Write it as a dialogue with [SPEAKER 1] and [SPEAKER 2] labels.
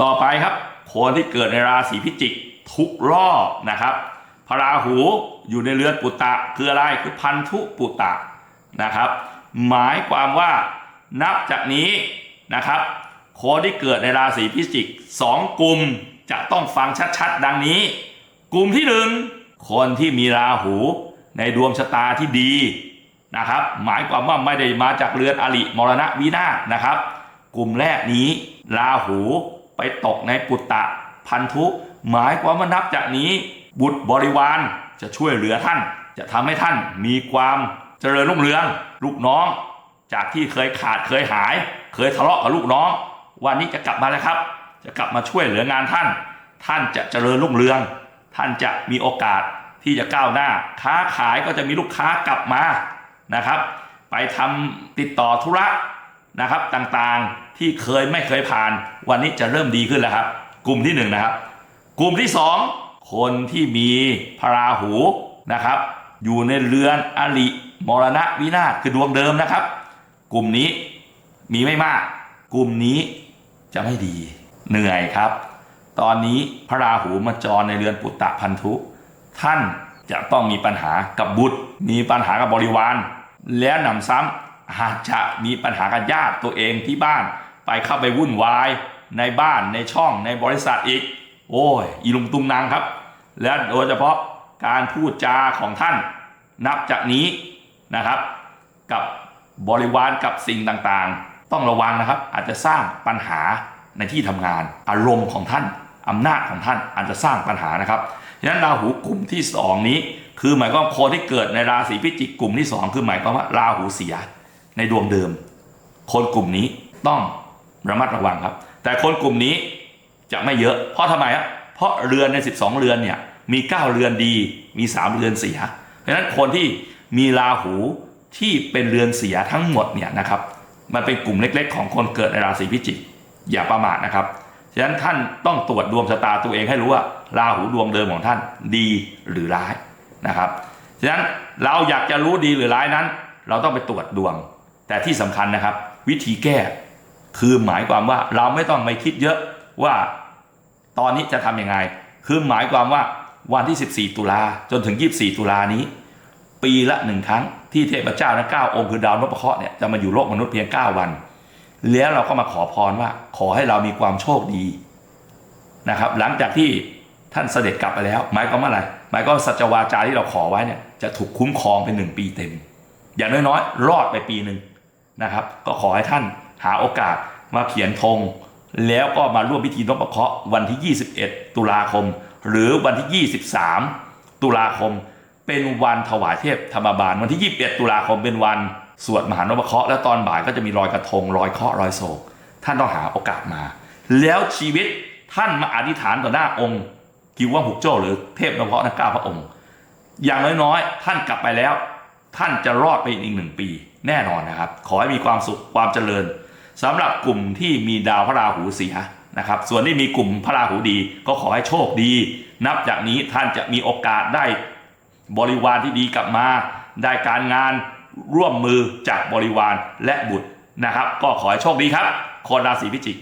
[SPEAKER 1] ต่อไปครับ คนที่เกิดในราศีพิจิกทุกรอบนะครับพระราหูอยู่ในเรือนปุตตะคืออะไรคือพันธุปุตตะนะครับ หมายความว่านับจากนี้นะครับคนที่เกิดในราศีพิจิกสองกลุ่มจะต้องฟังชัดๆ ดังนี้ กลุ่มที่หนึ่งคนที่มีราหูในดวงชะตาที่ดีนะครับ หมายความว่าไม่ได้มาจากเรือนอริมรณะวินาศนะครับ กลุ่มแรกนี้ ราหู ตกในปุตตะพันธุ หมายความว่านับจากนี้ บุตรบริวารจะช่วยเหลือท่าน จะทำให้ท่านมีความเจริญรุ่งเรือง ลูกน้อง จากที่เคยขาดเคยหาย เคยทะเลาะกับลูกน้อง วันนี้จะกลับมาแล้วครับ จะกลับมาช่วยเหลืองานท่าน ท่านจะเจริญรุ่งเรือง ท่านจะมีโอกาสที่จะก้าวหน้า ค้าขายก็จะมีลูกค้ากลับมานะครับ ไปทำติดต่อธุระ นะครับต่างๆที่เคยไม่เคยผ่าน วันนี้จะเริ่มดีขึ้นแล้วครับ กลุ่มที่หนึ่งนะครับ กลุ่มที่สองคนที่มีพระราหูนะครับ อยู่ในเรือนอริมรณะวินาศคือดวงเดิมนะครับ กลุ่มนี้มีไม่มาก กลุ่มนี้จะไม่ดีเหนื่อยครับ ตอนนี้พระราหูมาจรในเรือนปุตตะพันธุ ท่านจะต้องมีปัญหากับบุตร มีปัญหากับบริวาร แล้วหนำซ้ำ อาจจะมีปัญหากับญาติตัวเองที่บ้าน ไปเข้าไปวุ่นวายในบ้านในช่องในบริษัทอีก โอ้ยอีลุงตุงนางครับ และโดยเฉพาะการพูดจาของท่าน นับจากนี้นะครับ กับบริวารกับสิ่งต่างๆ ต้องระวังนะครับ อาจจะสร้างปัญหาในที่ทำงาน อารมณ์ของท่านอำนาจของท่านอาจจะสร้างปัญหานะครับฉะนั้นราหูกลุ่มที่สองนี้ คือหมายความคนที่เกิดในราศีพิจิกกลุ่มที่สองคือหมายความว่าราหูเสีย ในดวงเดิม คนกลุ่มนี้ต้องระมัดระวังครับ แต่คนกลุ่มนี้จะไม่เยอะ เพราะทำไมอะเพราะเรือนใน 12 เรือนเนี่ยมี 9 เรือนดี มี 3 เรือนเสีย เพราะฉะนั้นคนที่มีราหูที่เป็นเรือนเสียทั้งหมดเนี่ยนะครับ มันเป็นกลุ่มเล็กๆ ของคนเกิดในราศีพิจิกอย่าประมาทนะครับ ฉะนั้นท่านต้องตรวจดวงชะตาตัวเองให้รู้ว่าราหูดวงเดิมของท่านดีหรือร้ายนะครับ ฉะนั้นเราอยากจะรู้ดีหรือร้ายนั้น เราต้องไปตรวจดวง แต่ที่สำคัญนะครับ วิธีแก้คือหมายความว่าเราไม่ต้องไปคิดเยอะว่าตอนนี้จะทำยังไง คือหมายความว่าวันที่ 14 ตุลาจนถึง 24 ตุลานี้ ปีละหนึ่งครั้งที่เทพเจ้าทั้งเก้าองค์คือดาวนพเคราะห์เนี่ยจะมาอยู่โลกมนุษย์เพียง 9 วัน แล้วเราก็มาขอพรว่าขอให้เรามีความโชคดีนะครับ หลังจากที่ท่านเสด็จกลับไปแล้ว หมายความว่าอะไร หมายความสัจวาจาที่เราขอไว้เนี่ยจะถูกคุ้มครองเป็นหนึ่งปีเต็ม อย่างน้อยๆ รอดไปปีหนึ่ง นะครับ ก็ขอให้ท่านหาโอกาสมาเขียนธงแล้วก็มาร่วมพิธีนพเคราะห์วันที่ 21 ตุลาคม หรือวันที่ 23 ตุลาคม เป็นวันถวายเทพธรรมบาล วันที่ 21 ตุลาคมเป็นวันสวดมหานพเคราะห์แล้วตอนบ่ายก็จะมีรอยกระทงรอยเคราะห์รอยโศก ท่านต้องหาโอกาสมา แล้วชีวิตท่านมาอธิษฐานต่อหน้าองค์ กิวว่าหุกโจ้หรือเทพนพเคราะห์ทั้งเก้าพระองค์ อย่างน้อยๆ ท่านกลับไปแล้ว ท่านจะรอดไปอีกหนึ่งปี แน่นอนนะครับ ขอให้มีความสุขความเจริญสำหรับกลุ่มที่มีดาวพระราหูเสียนะครับ ส่วนที่มีกลุ่มพระราหูดี ก็ขอให้โชคดี นับจากนี้ท่านจะมีโอกาสได้บริวารที่ดีกลับมา ได้การงานร่วมมือจากบริวารและบุตรนะครับ ก็ขอให้โชคดีครับคนราศีพิจิก